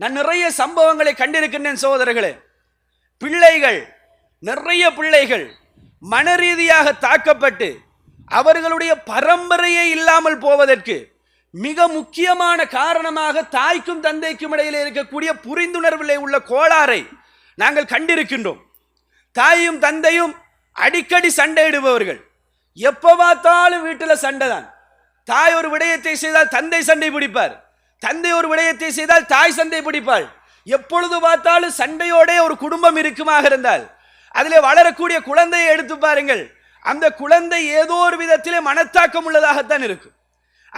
நான் நிறைய சம்பவங்களை கண்டிருக்கின்றேன் சகோதரர்களே. பிள்ளைகள் நிறைய பிள்ளைகள் மன ரீதியாக தாக்கப்பட்டு அவர்களுடைய பரம்பரையே இல்லாமல் போவதற்கு மிக முக்கியமான காரணமாக தாய்க்கும் தந்தைக்கும் இடையிலே இருக்கக்கூடிய புரிந்துணர்விலே உள்ள கோளாறை நாங்கள் கண்டிருக்கின்றோம். தாயும் தந்தையும் அடிக்கடி சண்டையிடுபவர்கள். எப்போ பார்த்தாலும் வீட்டில் சண்டை தான் தாய் ஒரு விடயத்தை செய்தால் தந்தை சண்டை பிடிப்பார். தந்தை ஒரு விடயத்தை செய்தால் தாய் சண்டை பிடிப்பாள். எப்பொழுது பார்த்தாலும் சண்டையோடே ஒரு குடும்பம் இருக்குமாக இருந்தால் அதில் வளரக்கூடிய குழந்தையை எடுத்து பாருங்கள். அந்த குழந்தை ஏதோ ஒரு விதத்திலே மனத்தாக்கம் உள்ளதாகத்தான் இருக்கும்.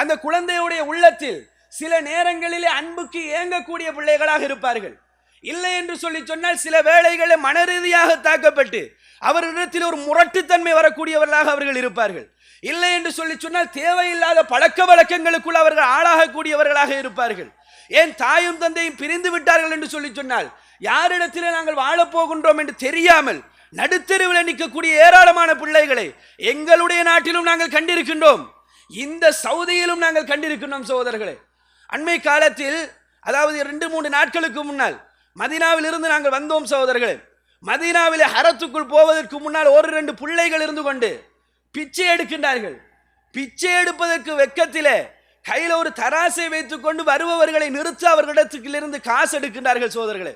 அந்த குழந்தையுடைய உள்ளத்தில் சில நேரங்களிலே அன்புக்கு ஏங்கக்கூடிய பிள்ளைகளாக இருப்பார்கள். இல்லை என்று சொல்லி சொன்னால் சில வேளைகளை மனரீதியாக தாக்கப்பட்டு அவர்களிடத்தில் ஒரு முரட்டுத்தன்மை வரக்கூடியவர்களாக அவர்கள் இருப்பார்கள். இல்லை என்று சொல்லி சொன்னால் தேவையில்லாத பழக்க வழக்கங்களுக்குள் அவர்கள் ஆளாகக்கூடியவர்களாக இருப்பார்கள். ஏன் தாயும் தந்தையும் பிரிந்து விட்டார்கள் என்று சொல்லி சொன்னால் யாரிடத்தில் நாங்கள் வாழப்போகின்றோம் என்று தெரியாமல் நடுத்தெருவில் நிற்கக்கூடிய ஏராளமான பிள்ளைகளை எங்களுடைய நாட்டிலும் நாங்கள் கண்டிருக்கின்றோம். இந்த சவுதியிலும் நாங்கள் கண்டிருக்கின்றோம் சகோதரர்களே. அண்மை காலத்தில் அதாவது ரெண்டு மூன்று நாட்களுக்கு முன்னால் மதீனாவில் இருந்து நாங்கள் வந்தோம் சகோதரர்களே. மதீனாவிலே ஹரத்துக்குள் போவதற்கு முன்னால் ஒரு ரெண்டு பிள்ளைகள் இருந்து கொண்டு பிச்சை எடுக்கின்றார்கள். பிச்சை எடுப்பதற்கு வெக்கத்திலே கையில் ஒரு தராசை வைத்துக்கொண்டு வருபவர்களை நிறுத்த அவர்களிடத்திலிருந்து காசு எடுக்கின்றார்கள் சோதர்களே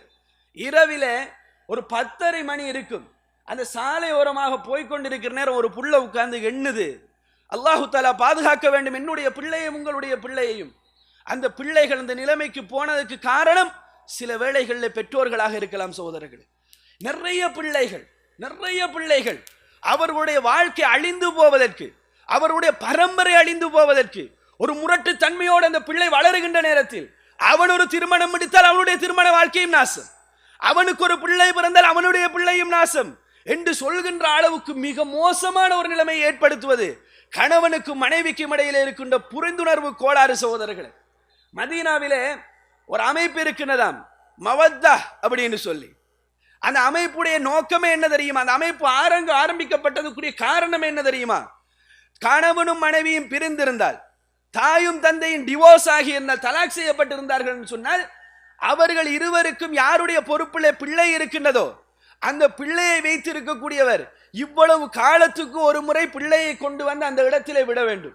இரவிலே ஒரு பத்தரை மணி இருக்கும். அந்த சாலை ஓரமாக போய்கொண்டிருக்கிற நேரம் ஒரு புள்ள உட்கார்ந்து எண்ணுது. அல்லாஹு தாலா பாதுகாக்க வேண்டும். என்னுடைய பிள்ளையும் உங்களுடைய பிள்ளையையும். அந்த பிள்ளைகள் அந்த நிலைமைக்கு போனதுக்கு காரணம் சில வேளைகளில் பெற்றோர்களாக இருக்கலாம் சகோதரர்கள். நிறைய பிள்ளைகள் நிறைய பிள்ளைகள் அவர்களுடைய வாழ்க்கை அழிந்து போவதற்கு அவருடைய பரம்பரை அழிந்து போவதற்கு ஒரு முரட்டு தன்மையோடு அந்த பிள்ளை வளருகின்ற நேரத்தில் அவன் ஒரு திருமணம் முடித்தால் அவனுடைய திருமண வாழ்க்கையும் நாசம். அவனுக்கு ஒரு பிள்ளை பிறந்தால் அவனுடைய பிள்ளையும் நாசம் என்று சொல்கின்ற அளவுக்கு மிக மோசமான ஒரு நிலைமையை ஏற்படுத்துவது கணவனுக்கும் மனைவிக்கும் இடையிலே இருக்கின்ற புரிந்துணர்வு கோளாறு சகோதரர்கள். மதீனாவிலே ஒரு அமைப்பு இருக்கின்றதாம். மவத்தா அப்படின்னு சொல்லி. அந்த அமைப்புடைய நோக்கமே என்ன தெரியுமா? அந்த அமைப்பு ஆரங்க ஆரம்பிக்கப்பட்டதுக்குரிய காரணம் என்ன தெரியுமா? கணவனும் மனைவியும் பிரிந்திருந்தால் தாயும் தந்தையும் டிவோர்ஸ் ஆகி இருந்தால் தலாக் செய்யப்பட்டிருந்தார்கள் என்று சொன்னால் அவர்கள் இருவருக்கும் யாருடைய பொறுப்பில் பிள்ளை இருக்கின்றதோ அந்த பிள்ளையை வைத்திருக்கக்கூடியவர் இவ்வளவு காலத்துக்கு ஒரு முறை பிள்ளையை கொண்டு வந்து அந்த இடத்திலே விட வேண்டும்.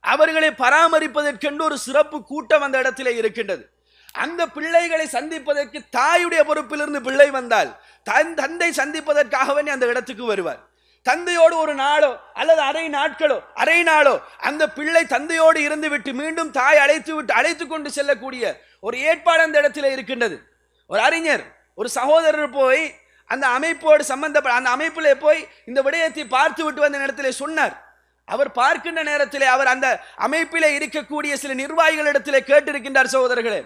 அவர்களை பராமரிப்பதற்கென்று ஒரு சிறப்பு கூட்டம் அந்த இடத்திலே இருக்கின்றது. அந்த பிள்ளைகளை சந்திப்பதற்கு தாயுடைய பொறுப்பிலிருந்து பிள்ளை வந்தால் தன் தந்தை சந்திப்பதற்காகவே அந்த இடத்துக்கு வருவார். தந்தையோடு ஒரு நாளோ அல்லது அரை நாட்களோ அரை நாளோ அந்த பிள்ளை தந்தையோடு இருந்து விட்டு மீண்டும் தாய் அழைத்து விட்டு அழைத்து கொண்டு செல்லக்கூடிய ஒரு ஏற்பாடு அந்த இடத்துல இருக்கின்றது. ஒரு அறிஞர் ஒரு சகோதரர் போய் அந்த அமைப்போடு சம்பந்தப்பட்ட அந்த அமைப்பில் போய் இந்த விடயத்தை பார்த்து விட்டு வந்த நேரத்திலே சொன்னார். அவர் பார்க்கின்ற நேரத்திலே அவர் அந்த அமைப்பிலே இருக்கக்கூடிய சில நிர்வாகிகளிடத்திலே கேட்டிருக்கின்றார் சகோதரர்களே.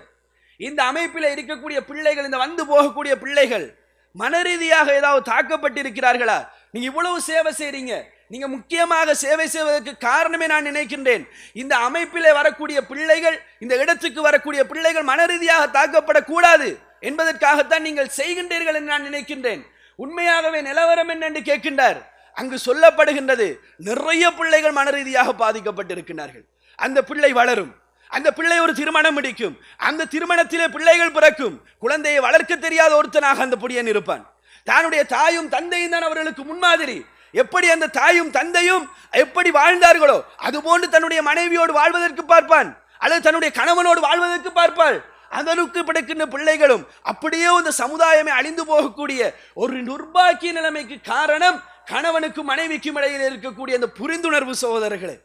இந்த அமைப்பில் இருக்கக்கூடிய பிள்ளைகள் இந்த வந்து போகக்கூடிய பிள்ளைகள் மனரீதியாக ஏதாவது தாக்கப்பட்டிருக்கிறார்களா? நீங்க இவ்வளவு சேவை செய்றீங்க. நீங்க முக்கியமாக சேவை செய்வதற்கு காரணமே நான் நினைக்கின்றேன். இந்த அமைப்பிலே வரக்கூடிய பிள்ளைகள் இந்த இடத்துக்கு வரக்கூடிய பிள்ளைகள் மனரீதியாக தாக்கப்படக்கூடாது என்பதற்காகத்தான் நீங்கள் செய்கின்றீர்கள் என்று நான் நினைக்கின்றேன். உண்மையாகவே நிலவரம் என்ன என்று கேட்கின்றார். அங்கு சொல்லப்படுகின்றது நிறைய பிள்ளைகள் மனரீதியாக பாதிக்கப்பட்டிருக்கிறார்கள் அந்த பிள்ளை வளரும். அந்த பிள்ளை ஒரு திருமணம் முடிக்கும். அந்த திருமணத்திலே பிள்ளைகள் பிறக்கும். குழந்தையை வளர்க்க தெரியாத ஒருத்தனாக அந்த புடியன் இருப்பான். தன்னுடைய தாயும் தந்தையும் தான் அவர்களுக்கு முன்மாதிரி. எப்படி அந்த தாயும் தந்தையும் எப்படி வாழ்ந்தார்களோ அதுபோன்று தன்னுடைய மனைவியோடு வாழ்வதற்கு பார்ப்பான். அல்லது தன்னுடைய கணவனோடு வாழ்வதற்கு பார்ப்பாள். அதனுக்கு படைக்கின்ற பிள்ளைகளும் அப்படியே இந்த சமுதாயமே அழிந்து போகக்கூடிய ஒரு நிர்பாக்கிய நிலைமைக்கு காரணம் கணவனுக்கும் மனைவிக்கும் இடையில் இருக்கக்கூடிய அந்த புரிந்துணர்வு சகோதரர்களே.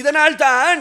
இதனால் தான்